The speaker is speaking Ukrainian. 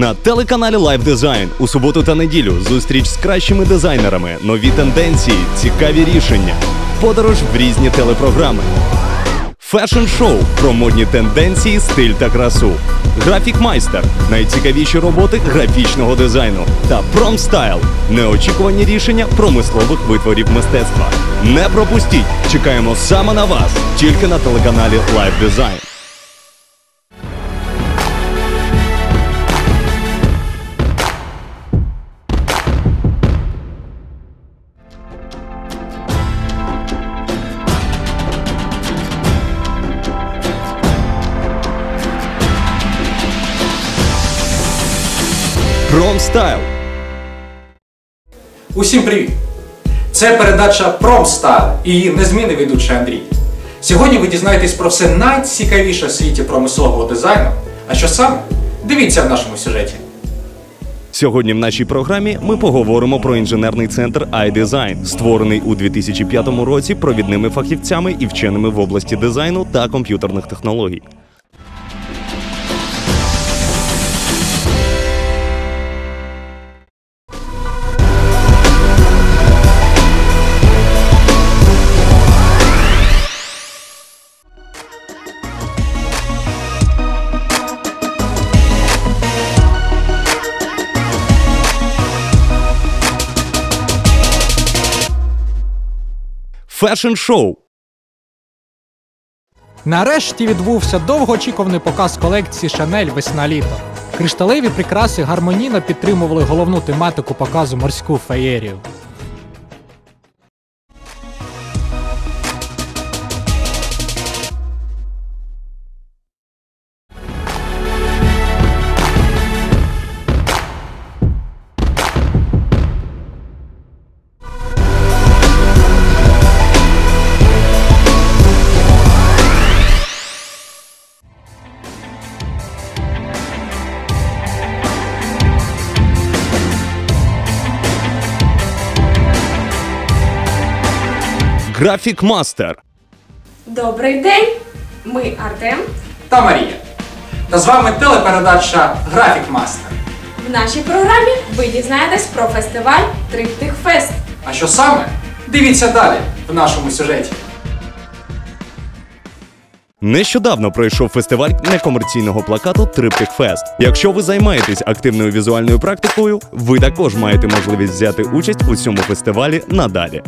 На телеканалі Live Design у суботу та неділю зустріч з кращими дизайнерами, нові тенденції, цікаві рішення, подорож в різні телепрограми. Фешн-шоу про модні тенденції, стиль та красу. Графік майстер найцікавіші роботи графічного дизайну та промстайл неочікувані рішення промислових витворів мистецтва. Не пропустіть! Чекаємо саме на вас тільки на телеканалі Live Design. Промстайл Усім привіт! Це передача Промстайл і її незмінний ведучий Андрій. Сьогодні ви дізнаєтесь про все найцікавіше в світі промислового дизайну. А що саме? Дивіться в нашому сюжеті. Сьогодні в нашій програмі ми поговоримо про інженерний центр iDesign, створений у 2005 році провідними фахівцями і вченими в області дизайну та комп'ютерних технологій. Фешн-шоу Нарешті відбувся довгоочікуваний показ колекції Шанель весна-літо. Кришталеві прикраси гармонійно підтримували головну тематику показу морську феєрію. Графік Мастер. Добрий день! Ми Артем. Та Марія. Та з вами телепередача Графік Мастер. В нашій програмі ви дізнаєтесь про фестиваль Триптих Фест. А що саме? Дивіться далі в нашому сюжеті. Нещодавно пройшов фестиваль некомерційного плакату Триптих Фест. Якщо ви займаєтесь активною візуальною практикою, ви також маєте можливість взяти участь у цьому фестивалі надалі.